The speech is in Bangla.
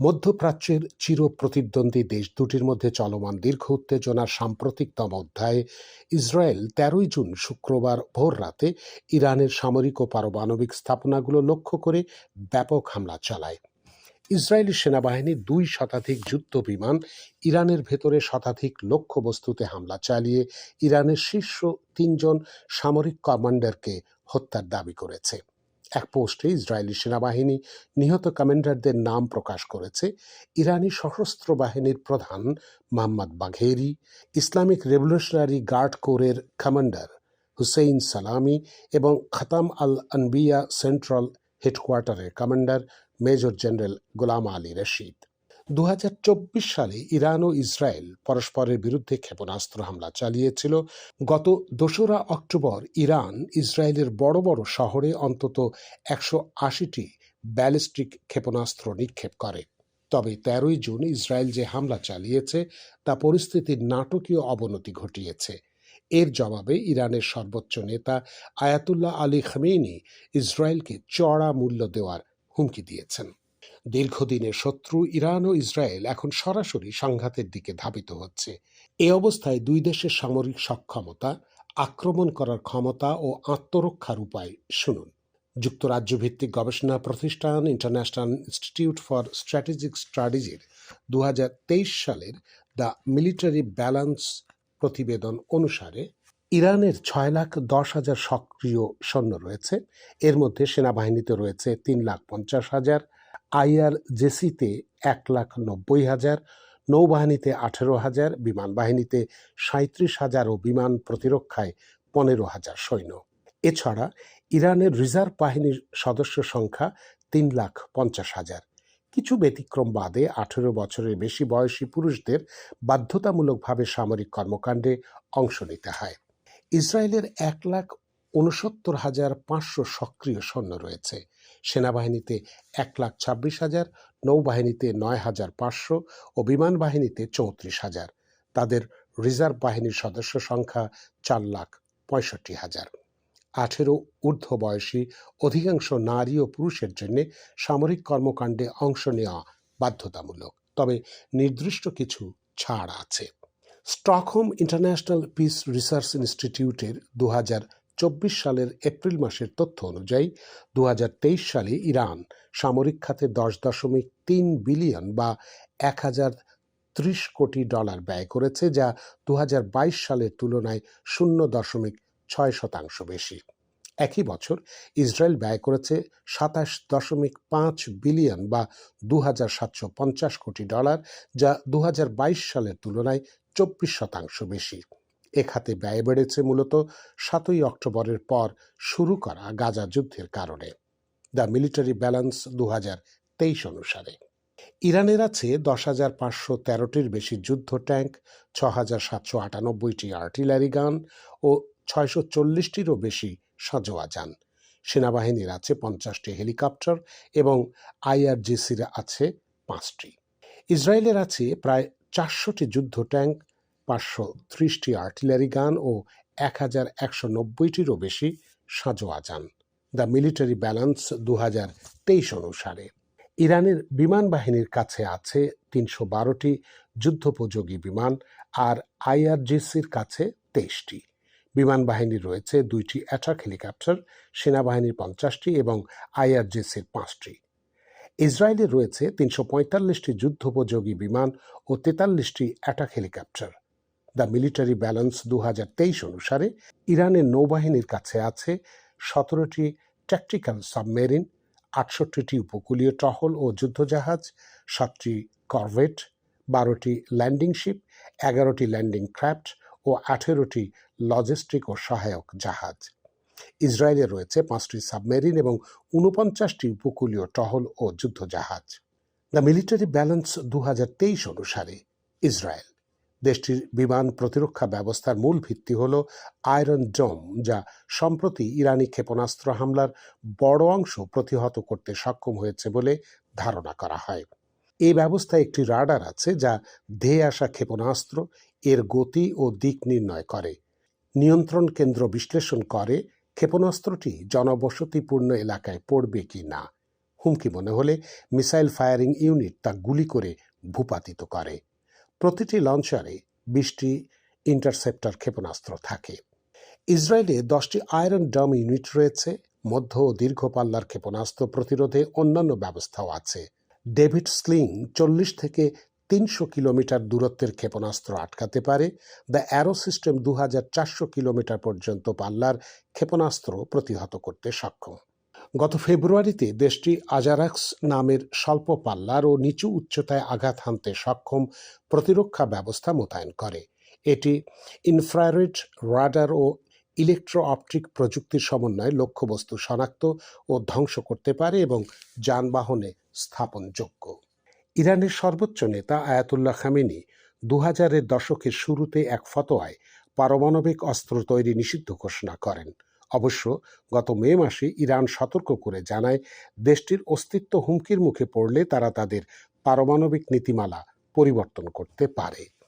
মধ্যপ্রাচ্যের চির প্রতিদ্বন্দ্বী দেশ দুটির মধ্যে চলমান দীর্ঘ উত্তেজনার সাম্প্রতিকতম অধ্যায়ে ইসরায়েল তেরোই জুন শুক্রবার ভোর রাতে ইরানের সামরিক ও পারমাণবিক স্থাপনাগুলো লক্ষ্য করে ব্যাপক হামলা চালায়। ইসরায়েলি সেনাবাহিনী দুই শতাধিক যুদ্ধ বিমান ইরানের ভেতরে শতাধিক লক্ষ্যবস্তুতে হামলা চালিয়ে ইরানের শীর্ষ তিনজন সামরিক কমান্ডারকে হত্যার দাবি করেছে। এক পোস্টে ইসরায়েলি সেনাবাহিনী নিহত কমান্ডারদের নাম প্রকাশ করেছে। ইরানি সশস্ত্র বাহিনীর প্রধান Mohammad Bagheri, Islamic revolutionary guard কোরের কমান্ডার হুসেইন সালামি এবং Khatam al Anbiya central হেডকোয়ার্টারের commander major general Gholam Ali Rashid. দু হাজার চব্বিশ সালে ইরান ও ইসরায়েল পরস্পরের বিরুদ্ধে ক্ষেপণাস্ত্র হামলা চালিয়েছিল। গত দোসরা অক্টোবর ইরান ইসরায়েলের বড় বড় শহরে অন্তত একশো আশিটি ব্যালিস্টিক ক্ষেপণাস্ত্র নিক্ষেপ করে। তবে তেরোই জুন ইসরায়েল যে হামলা চালিয়েছে, তা পরিস্থিতির নাটকীয় অবনতি ঘটিয়েছে। এর জবাবে ইরানের সর্বোচ্চ নেতা আয়াতুল্লাহ আলী খামেইনি ইসরায়েলকে চড়া মূল্য দেওয়ার হুমকি দিয়েছেন। দীর্ঘদিনের শত্রু ইরান ও ইসরায়েল এখন সরাসরি সংঘাতের দিকে ধাবিত হচ্ছে। এ অবস্থায় দুই দেশের সামরিক সক্ষমতা, আক্রমণ করার ক্ষমতা ও আত্মরক্ষার উপায় শুনুন। যুক্তরাজ্য ভিত্তিক গবেষণা প্রতিষ্ঠান ইন্টারন্যাশনাল ইনস্টিটিউট ফর স্ট্র্যাটেজিক স্ট্র্যাটেজির দু হাজার তেইশ সালের দ্য মিলিটারি ব্যালান্স প্রতিবেদন অনুসারে, ইরানের ছয় লাখ দশ হাজার সক্রিয় সৈন্য রয়েছে। এর মধ্যে সেনাবাহিনীতে রয়েছে তিন লাখ পঞ্চাশ হাজার আইআরজেসিতে এক লাখ নব্বই হাজার, নৌবাহিনীতে আঠেরো হাজার বিমান বাহিনীতে সাঁত্রিশ হাজার ও বিমান প্রতিরক্ষায় পনেরো হাজার সৈন্য। এছাড়া ইরানের রিজার্ভ বাহিনীর সদস্য সংখ্যা তিন লাখ পঞ্চাশ হাজার। কিছু ব্যতিক্রম বাদে আঠেরো বছরের বেশি বয়সী পুরুষদের বাধ্যতামূলকভাবে সামরিক কর্মকাণ্ডে অংশ নিতে হয়। ইসরায়েলের এক লাখ উনসত্তর হাজার পাঁচশো সক্রিয় সৈন্য রয়েছে। সেনাবাহিনীতে এক লাখ ছাব্বিশ হাজার, নৌবাহিনীতে নয় হাজার পাঁচশো ও বিমান বাহিনীতে চৌত্রিশ হাজার। তাদের রিজার্ভ বাহিনীর সদস্য সংখ্যা চার লাখ পঁয়ষট্টি হাজার। আঠেরো ঊর্ধ্ব বয়সী অধিকাংশ নারী ও পুরুষের জন্য সামরিক কর্মকাণ্ডে অংশ নেওয়া বাধ্যতামূলক, তবে নির্দিষ্ট কিছু ছাড় আছে। স্টকহোম ইন্টারন্যাশনাল পিস রিসার্চ ইনস্টিটিউটের দু হাজার চব্বিশ সালের এপ্রিল মাসের তথ্য অনুযায়ী দু হাজার তেইশ সালে ইরান সামরিক খাতে দশ দশমিক তিন বিলিয়ন বা এক হাজার ত্রিশ কোটি ডলার ব্যয় করেছে, যা দু হাজার বাইশ সালের তুলনায় শূন্য দশমিক ছয় শতাংশ বেশি। একই বছর ইসরায়েল ব্যয় করেছে সাতাশ দশমিক পাঁচ বিলিয়ন বা দু হাজার সাতশো পঞ্চাশ কোটি ডলার, যা দু হাজার বাইশ সালের তুলনায় চব্বিশ শতাংশ বেশি। এ খাতে ব্যয় বেড়েছে মূলত সাতই অক্টোবরের পর শুরু করা গাজা যুদ্ধের কারণে। দ্য মিলিটারি ব্যালেন্স দু অনুসারে। ইরানের আছে দশ হাজার পাঁচশো তেরোটির বেশি যুদ্ধ ট্যাঙ্ক ছ হাজার সাতশো আটানব্বইটি আর্টিলারি গান ও ছয়শো চল্লিশটিরও বেশি সাজোয়া যান। সেনাবাহিনীর আছে পঞ্চাশটি হেলিকপ্টার এবং আইআরজিসির আছে পাঁচটি। ইসরায়েলের আছে প্রায় চারশোটি যুদ্ধ ট্যাঙ্ক পাঁচশো ত্রিশটি আর্টিলারি গান ও এক হাজার একশো নব্বইটিরও বেশি সাজোয়া যান দ্য মিলিটারি ব্যালেন্স দু হাজার তেইশ অনুসারে। ইরানের বিমান বাহিনীর কাছে আছে তিনশো বারোটি যুদ্ধোপযোগী বিমান আর আইআরজিসির কাছে তেইশটি। বিমান বাহিনীর রয়েছে দুইটি অ্যাটাক হেলিকপ্টার, সেনাবাহিনীর পঞ্চাশটি এবং আইআরজিসির পাঁচটি। ইসরায়েলের রয়েছে তিনশো পঁয়তাল্লিশটি যুদ্ধোপযোগী বিমান ও তেতাল্লিশটি attack helicopter. The military balance দু অনুসারে ইরানের নৌবাহিনীর কাছে আছে সতেরোটি ট্যাকটিক্যাল সাবমেরিন আটষট্টিটি উপকূলীয় টহল ও যুদ্ধজাহাজ, সাতটি করভেট বারোটি ল্যান্ডিং শিপ এগারোটি ল্যান্ডিং ক্র্যাফট ও আঠেরোটি লজিস্টিক ও সহায়ক জাহাজ। ইসরায়েলে রয়েছে পাঁচটি সাবমেরিন এবং ঊনপঞ্চাশটি উপকূলীয় টহল ও যুদ্ধজাহাজ। দ্য মিলিটারি ব্যালেন্স দু হাজার তেইশ অনুসারে ইসরায়েল। দেশটির বিমান প্রতিরক্ষা ব্যবস্থার মূল ভিত্তি হল আয়রন ডোম যা সম্প্রতি ইরানি ক্ষেপণাস্ত্র হামলার বড় অংশ প্রতিহত করতে সক্ষম হয়েছে বলে ধারণা করা হয়। এই ব্যবস্থায় একটি রাডার আছে যা ধেয়ে আসা ক্ষেপণাস্ত্র, এর গতি ও দিক নির্ণয় করে। নিয়ন্ত্রণ কেন্দ্র বিশ্লেষণ করে ক্ষেপণাস্ত্রটি জনবসতিপূর্ণ এলাকায় পড়বে কি না। হুমকি মনে হলে মিসাইল ফায়ারিং ইউনিট তা গুলি করে ভূপাতিত করে। প্রতিটি লঞ্চারে বিশটি ইন্টারসেপ্টর ক্ষেপণাস্ত্র থাকে। ইসরায়েলে দশটি আয়রন ডম ইউনিট রয়েছে, মধ্য ও দীর্ঘ পাল্লার ক্ষেপণাস্ত্র প্রতিরোধে অন্যান্য ব্যবস্থাও আছে। ডেভিড স্লিং চল্লিশ থেকে তিনশো কিলোমিটার দূরত্বের ক্ষেপণাস্ত্র আটকাতে পারে। দ্য অ্যারো সিস্টেম দু হাজার চারশো কিলোমিটার পর্যন্ত পাল্লার ক্ষেপণাস্ত্র প্রতিহত করতে সক্ষম। গত ফেব্রুয়ারিতে দেশটি আজারাক্স নামের স্বল্প পাল্লার ও নিচু উচ্চতায় আঘাত হানতে সক্ষম প্রতিরক্ষা ব্যবস্থা মোতায়েন করে। এটি ইনফ্রারেড রাডার ও ইলেকট্রো অপটিক প্রযুক্তির সমন্বয়ে লক্ষ্যবস্তু শনাক্ত ও ধ্বংস করতে পারে এবং যানবাহনে স্থাপনযোগ্য। ইরানের সর্বোচ্চ নেতা আয়াতুল্লাহ খামেনি দু হাজারের দশকের শুরুতে এক ফতোয়ায় পারমাণবিক অস্ত্র তৈরি নিষিদ্ধ ঘোষণা করেন। অবশ্য গত মে মাসে ইরান সতর্ক করে জানায়, দেশটির অস্তিত্ব হুমকির মুখে পড়লে তারা তাদের পারমাণবিক নীতিমালা পরিবর্তন করতে পারে।